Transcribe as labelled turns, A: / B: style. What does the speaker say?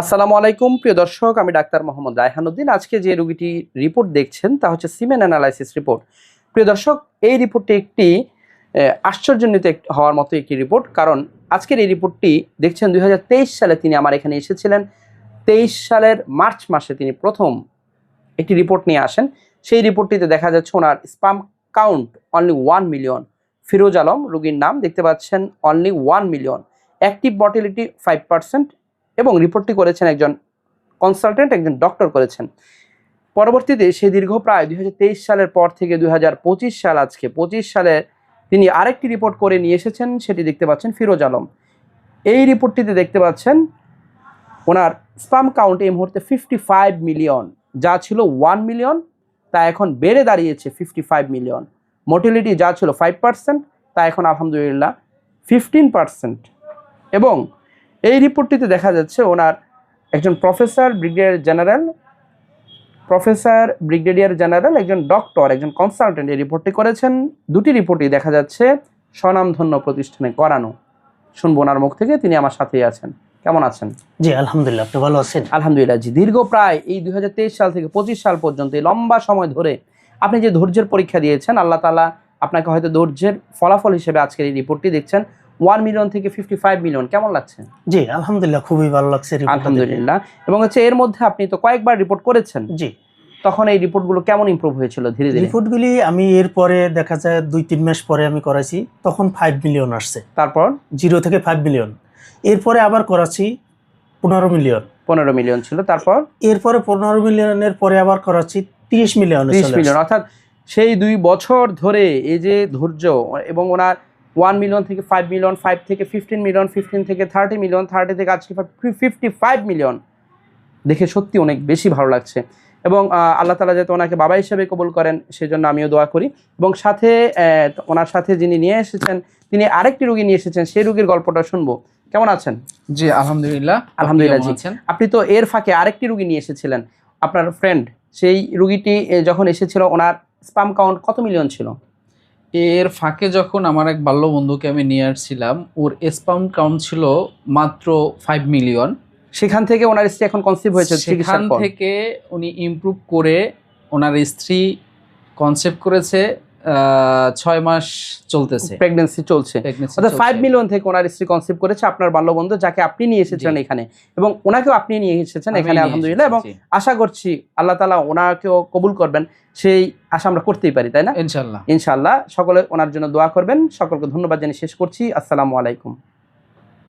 A: আসসালামু আলাইকুম, প্রিয় দর্শক, আমি ডাক্তার মোহাম্মদ রায়হানুদ্দিন আজকে যে রোগীটি রিপোর্ট দেখছেন, তা হচ্ছে সিমেন অ্যানালাইসিস রিপোর্ট। প্রিয় দর্শক, এই রিপোর্টটি একটি আশ্চর্যজনিত হওয়ার মতো একটি রিপোর্ট। কারণ আজকের এই রিপোর্টটি দেখছেন দুই হাজার তেইশ সালে তিনি আমার এখানে এসেছিলেন। তেইশ সালের মার্চ মাসে তিনি প্রথম একটি রিপোর্ট নিয়ে আসেন। সেই রিপোর্টটিতে দেখা যাচ্ছে ওনার sperm count only one million. Firoz Alam, রুগীর নাম দেখতে পাচ্ছেন, only one million. Active motility five percent এবং রিপোর্টটি করেছেন একজন কনসালটেন্ট একজন ডক্টর করেছেন। পরবর্তীতে সেই দীর্ঘ প্রায় দুই হাজার তেইশ সালের পর থেকে দুই হাজার পঁচিশ সাল আজকে, পঁচিশ সালে তিনি আরেকটি রিপোর্ট করে নিয়ে এসেছেন, সেটি দেখতে পাচ্ছেন ফিরোজ আলম। এই রিপোর্টটিতে দেখতে পাচ্ছেন, ওনার স্পাম কাউন্ট এই মুহূর্তে ফিফটি ফাইভ মিলিয়ন যা ছিল ওয়ান মিলিয়ন তা এখন বেড়ে দাঁড়িয়েছে ফিফটি ফাইভ মিলিয়ন মোটিলিটি যা ছিল ফাইভ পার্সেন্ট তা এখন আলহামদুলিল্লাহ ফিফটিন পার্সেন্ট এবং এই রিপোর্টটিতে দেখা যাচ্ছে ওনার একজন professor brigadier general professor brigadier general একজন ডক্টর একজন কনসালটেন্ট এই রিপোর্টটি করেছেন। দুটি রিপোর্টই দেখা যাচ্ছে স্বনামধন্য প্রতিষ্ঠানে করানো। শুনব ওনার মুখ থেকে তিনি আমার সাথেই আছেন। কেমন আছেন?
B: জি আলহামদুলিল্লাহ আপনি ভালো আছেন?
A: আলহামদুলিল্লাহ জি। দীর্ঘ প্রায় এই দুই হাজার তেইশ সাল থেকে পঁচিশ সাল পর্যন্ত এই লম্বা সময় ধরে আপনি যে ধৈর্যের পরীক্ষা দিয়েছেন আল্লাহ তালা আপনাকে হয়তো ধৈর্যের ফলাফল হিসেবে আজকের এই রিপোর্টটি দেখছেন ওয়ান মিলিয়ন থেকে ফিফটি ফাইভ মিলিয়ন। কেমন লাগছে?
B: জি আলহামদুলিল্লাহ খুবই ভালো লাগছে
A: আলহামদুলিল্লাহ। এবং হচ্ছে এর মধ্যে আপনি তো কয়েকবার রিপোর্ট করেছেন।
B: জি।
A: তখন এই রিপোর্টগুলো কেমন ইমপ্রুভ হয়েছিল ধীরে ধীরে?
B: রিপোর্টগুলি আমি এরপরে দেখা যায় দুই তিন মাস পরে আমি করাইছি তখন ফাইভ মিলিয়ন আসছে।
A: তারপর?
B: জিরো থেকে ফাইভ মিলিয়ন এরপরে আবার করাচ্ছি পনেরো মিলিয়ন
A: পনেরো মিলিয়ন ছিল তারপর?
B: এরপরে পনেরো মিলিয়নের পরে আবার করাচ্ছি তিরিশ মিলিয়ন
A: ত্রিশ মিলিয়ন অর্থাৎ সেই দুই বছর ধরে এই যে ধৈর্য এবং ওনার ওয়ান মিলিয়ন থেকে ফাইভ মিলিয়ন ফাইভ থেকে ফিফটিন মিলিয়ন ফিফটিন থেকে থার্টি মিলিয়ন থার্টি থেকে আজকে ফিফটি ফাইভ মিলিয়ন দেখে সত্যি অনেক বেশি ভালো লাগছে। এবং আল্লাহ তালা যাতে ওনাকে বাবা হিসেবে কবুল করেন সেজন্য আমিও দোয়া করি। এবং সাথে ওনার সাথে যিনি নিয়ে এসেছেন তিনি আরেকটি রুগী নিয়ে এসেছেন সেই রুগীর গল্পটা শুনব। কেমন আছেন?
C: জি আলহামদুলিল্লাহ।
A: আলহামদুলিল্লাহ, জি। আপনি তো এর ফাঁকে আরেকটি রুগী নিয়ে এসেছিলেন আপনার ফ্রেন্ড সেই রুগীটি যখন এসেছিল ওনার স্পাম কাউন্ট কত মিলিয়ন ছিল?
C: এর ফাঁকে যখন আমার এক বাল্য বন্ধুকে আমি নিয়ে আসছিলাম ওর স্পাউন্ড কাউন্ট ছিল মাত্র ফাইভ মিলিয়ন
A: সেখান থেকে ওনার স্ত্রী এখন কনসিভ হয়েছে
C: সেখান থেকে উনি ইমপ্রুভ করে ওনার স্ত্রী কনসেপ্ট করেছে ছয় মাস চলতেছে।
A: প্রেগনেন্সি চলছে। অর্থাৎ ফাইভ মিলিয়ন থেকে ওনার স্ত্রী কনসিভ করেছে আপনার বাল্যবন্ধু যাকে আপনি নিয়ে এসেছিলেন এখানে। এবং ওনাকেও আপনি নিয়ে এসেছেন এখানে আলহামদুলিল্লাহ। এবং আশা করছি আল্লাহ তালা ওনাকেও কবুল করবেন। সেই আশা আমরা করতেই পারি তাই না?
C: ইনশাল্লাহ
A: ইনশাল্লাহ সকলে ওনার জন্য দোয়া করবেন। সকলকে ধন্যবাদ জানিয়ে শেষ করছি। আসসালামু আলাইকুম।